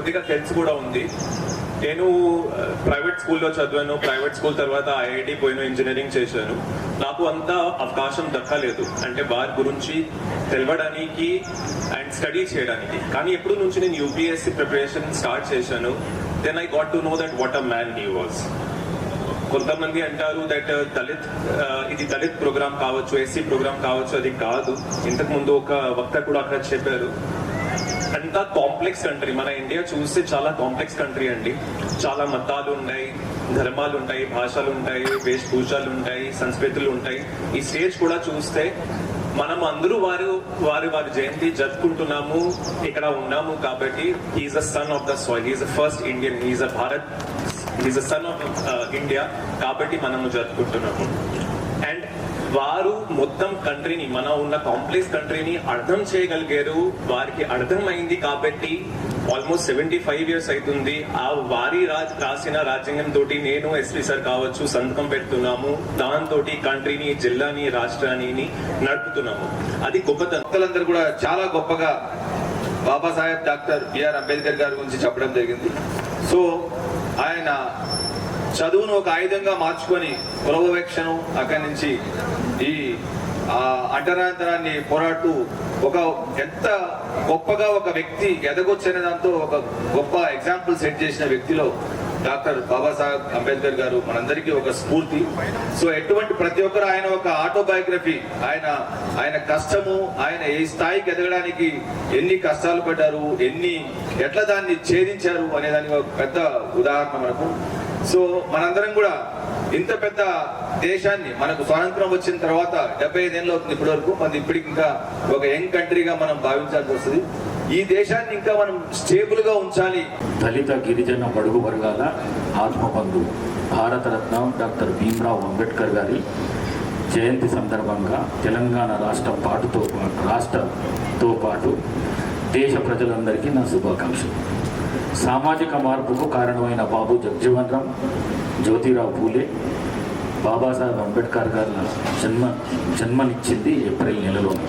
కొద్దిగా తెలుసు కూడా ఉంది. నేను ప్రైవేట్ స్కూల్లో చదివాను. ప్రైవేట్ స్కూల్ తర్వాత ఐఐటి పోయిన ఇంజనీరింగ్ చేశాను. నాకు అంత అవకాశం దక్కలేదు. అంటే వారి గురించి తెలవడానికి అండ్ స్టడీ చేయడానికి. కానీ ఎప్పుడు నుంచి నేను యూపీఎస్సీ ప్రిపరేషన్ స్టార్ట్ చేశాను. Then I got to know that what a man he was కొంతమంది అంటారు దట్ దళిత్ ఇది దళిత్ ప్రోగ్రామ్ కావచ్చు ఎస్సీ ప్రోగ్రామ్ కావచ్చు అది కాదు. ఇంతకుముందు ఒక వక్త కూడా అక్కడ చెప్పారు. అంత కాంప్లెక్స్ కంట్రీ మన ఇండియా చూస్తే చాలా కాంప్లెక్స్ కంట్రీ అండి. చాలా మతాలు ఉన్నాయి ధర్మాలు ఉంటాయి భాషలు ఉంటాయి వేషభూషాలు ఉంటాయి సంస్కృతులు ఉంటాయి. ఈ స్టేజ్ కూడా చూస్తే మనం అందరూ వారు వారి వారి జయంతి జరుపుకుంటున్నాము ఇక్కడ ఉన్నాము కాబట్టి he is a son of the soil he is a first Indian he is a Bharat he is a son of India కాబట్టి మనము జరుపుకుంటున్నాము. వారు మొత్తం కంట్రీని మన ఉన్న కాంప్లెక్స్ కంట్రీని అర్థం చేయగలిగారు. వారికి అర్థమైంది కాబట్టి ఆల్మోస్ట్ సెవెంటీ ఫైవ్ ఇయర్స్ అవుతుంది. ఆ వారి రాజ్ రాసిన రాజ్యాంగం తోటి నేను ఎస్పీ సార్ కావచ్చు సంతకం పెడుతున్నాము. దాంతో కంట్రీని జిల్లాని రాష్ట్రాన్ని నడుపుతున్నాము. అది గొప్పతనం భక్తులందరూ కూడా చాలా గొప్పగా బాబాసాహెబ్ డాక్టర్ బిఆర్ అంబేద్కర్ గారి గురించి చెప్పడం జరిగింది. సో ఆయన చదువును ఒక ఆయుధంగా మార్చుకొని కులవివక్షను అక్కడి నుంచి ఈ ఆ అంటరాంతరాన్ని పోరాడుతూ ఒక ఎంత గొప్పగా ఒక వ్యక్తి ఎదగొచ్చనే దాంతో ఒక గొప్ప ఎగ్జాంపుల్ సెట్ చేసిన వ్యక్తిలో డాక్టర్ బాబాసాహెబ్ అంబేద్కర్ గారు మనందరికీ ఒక స్ఫూర్తి. సో ఎటువంటి ప్రతి ఒక్కరు ఆయన ఒక ఆటోబయోగ్రఫీ ఆయన ఆయన కష్టము ఆయన ఏ స్థాయికి ఎదగడానికి ఎన్ని కష్టాలు పడ్డారు ఎన్ని ఎట్లా దాన్ని ఛేదించారు అనే దానికి ఒక పెద్ద ఉదాహరణ మనకు. సో మనందరం కూడా ఇంత పెద్ద దేశాన్ని మనకు స్వాతంత్రం వచ్చిన తర్వాత డెబ్బై ఐదేళ్ళు అవుతుంది ఇప్పటి వరకు మన ఇప్పటికి ఇంకా ఒక యంగ్ కంట్రీగా మనం భావించాల్సి వస్తుంది. ఈ దేశాన్ని ఇంకా మనం స్టేబుల్గా ఉంచాలి. దళిత గిరిజన బడుగు వర్గాల ఆత్మబంధు భారతరత్న డాక్టర్ భీమ్రావ్ అంబేద్కర్ గారి జయంతి సందర్భంగా తెలంగాణ రాష్ట్ర పాటుతో పాటు రాష్ట్రతో పాటు దేశ ప్రజలందరికీ నా శుభాకాంక్షలు. సామాజిక మార్పుకు కారణమైన బాబు జగ్జీవన్ రామ్ జ్యోతిరావు పూలే బాబాసాహెబ్ అంబేద్కర్ గారి జన్మ జన్మనిచ్చింది ఏప్రిల్ నెలలోనే.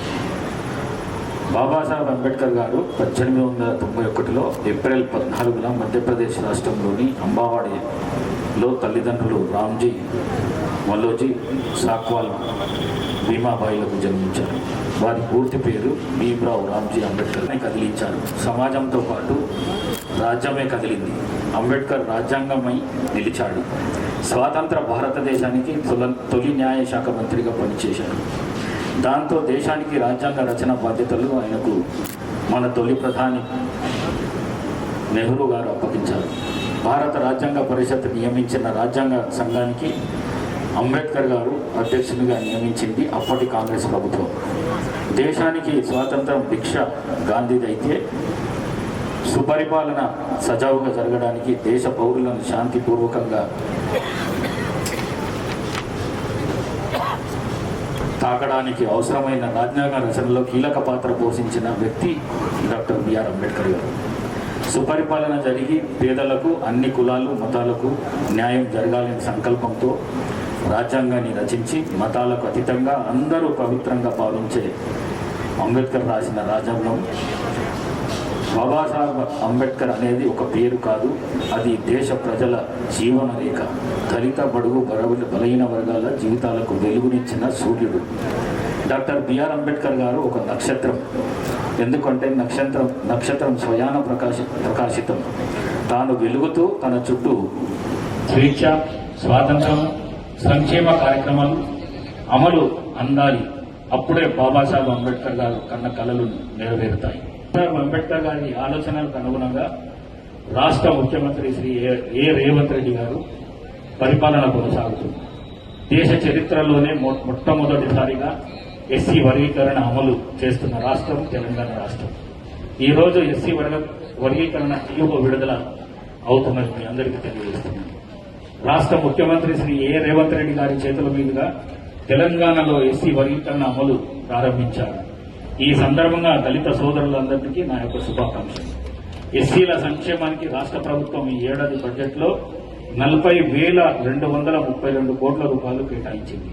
బాబాసాహెబ్ అంబేద్కర్ గారు పద్దెనిమిది వందల తొంభై ఒకటిలో ఏప్రిల్ పద్నాలుగున మధ్యప్రదేశ్ రాష్ట్రంలోని అంబావాడిలో తల్లిదండ్రులు రామ్జీ మల్లోజీ సాక్వాల్ భీమాబాయిలకు జన్మించారు. వారి పూర్తి పేరు భీమ్రావ్ రామ్జీ అంబేద్కర్ని కదిలించారు. సమాజంతో పాటు రాజ్యమే కదిలింది. అంబేద్కర్ రాజ్యాంగమై నిలిచాడు. స్వాతంత్ర భారతదేశానికి తొలి న్యాయ శాఖ మంత్రిగా పనిచేశారు. దాంతో దేశానికి రాజ్యాంగ రచన బాధ్యతలు ఆయనకు మన తొలి ప్రధాని నెహ్రూ గారు అప్పగించారు. భారత రాజ్యాంగ పరిషత్ నియమించిన రాజ్యాంగ సంఘానికి అంబేద్కర్ గారు అధ్యక్షునిగా నియమించింది అప్పటి కాంగ్రెస్ ప్రభుత్వం. దేశానికి స్వాతంత్రం భిక్ష గాంధీదైతే సుపరిపాలన సజావుగా జరగడానికి దేశ పౌరులను శాంతిపూర్వకంగా తాకడానికి అవసరమైన రాజ్యాంగ రచనలో కీలక పాత్ర పోషించిన వ్యక్తి డాక్టర్ బిఆర్ అంబేద్కర్ గారు. సుపరిపాలన జరిగి పేదలకు అన్ని కులాలు మతాలకు న్యాయం జరగాలనే సంకల్పంతో రాజ్యాంగాన్ని రచించి మతాలకు అతీతంగా అందరూ పవిత్రంగా భావించే అంబేద్కర్ రాసిన రాజ్యాంగం బాబాసాహెబ్ అంబేద్కర్ అనేది ఒక పేరు కాదు. అది దేశ ప్రజల జీవన రేఖ దళిత బడుగు బరవుల బలహీన వర్గాల జీవితాలకు వెలుగునిచ్చిన సూర్యుడు. డాక్టర్ బిఆర్ అంబేద్కర్ గారు ఒక నక్షత్రం. ఎందుకంటే నక్షత్రం నక్షత్రం స్వయాన ప్రకాశ ప్రకాశితం. తాను వెలుగుతూ తన చుట్టూ స్వేచ్ఛ స్వాతంత్రం సంక్షేమ కార్యక్రమాలు అమలు అందాలి. అప్పుడే బాబాసాహెబ్ అంబేద్కర్ గారు కన్న కళలు నెరవేరుతాయి. అంబేద్కర్ గారి ఆలోచనలకు అనుగుణంగా రాష్ట్ర ముఖ్యమంత్రి శ్రీ ఏ- రేవంత్ రెడ్డి గారు పరిపాలన కొనసాగుతుంది. దేశ చరిత్రలోనే మొ- మొట్టమొదటిసారిగా ఎస్సీ వర్గీకరణ అమలు చేస్తున్న రాష్ట్రం తెలంగాణ రాష్ట్రం. ఈ రోజు ఎస్సీ వర్గ వర్గీకరణ జీవో విడుదల అవుతున్నది మీ అందరికీ తెలియజేస్తున్నాను. రాష్ట్ర ముఖ్యమంత్రి శ్రీ ఏ రేవంత్ రెడ్డి గారి చేతుల మీదుగా తెలంగాణలో ఎస్సీ వర్గీకరణ అమలు ప్రారంభించారు. ఈ సందర్భంగా దళిత సోదరులందరికీ నా యొక్క శుభాకాంక్షలు. ఎస్సీల సంక్షేమానికి రాష్ట్ర ప్రభుత్వం ఈ ఏడాది బడ్జెట్లో నలభై వేల రెండు వందల ముప్పై రెండు కోట్ల రూపాయలు కేటాయించింది.